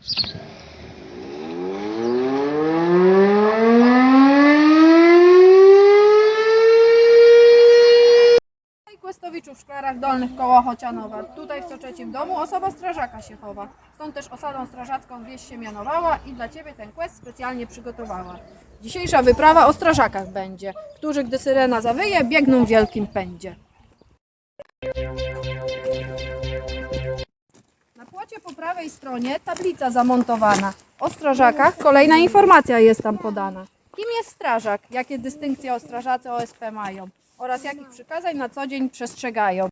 I Kwestowiczów w Szklarach Dolnych koło Chocianowa. Tutaj w co trzecim domu osoba strażaka się chowa. Stąd też osadą strażacką wieś się mianowała i dla Ciebie ten quest specjalnie przygotowała. Dzisiejsza wyprawa o strażakach będzie, którzy gdy syrena zawyje, biegną w wielkim pędzie. Prawej stronie tablica zamontowana. O strażakach kolejna informacja jest tam podana. Kim jest strażak? Jakie dystynkcje o strażacy OSP mają? Oraz jakich przykazań na co dzień przestrzegają?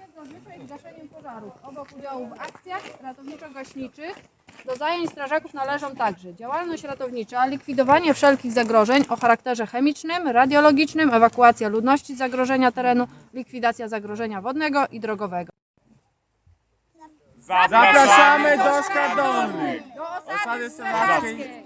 Jest zazwyczaj z gaszeniem pożarów. Obok udziału w akcjach ratowniczo-gaśniczych do zajęć strażaków należą także działalność ratownicza, likwidowanie wszelkich zagrożeń o charakterze chemicznym, radiologicznym, ewakuacja ludności z zagrożenia terenu, likwidacja zagrożenia wodnego i drogowego. Zapraszamy do Szklar Dolnych. Do Osady Słowackiej.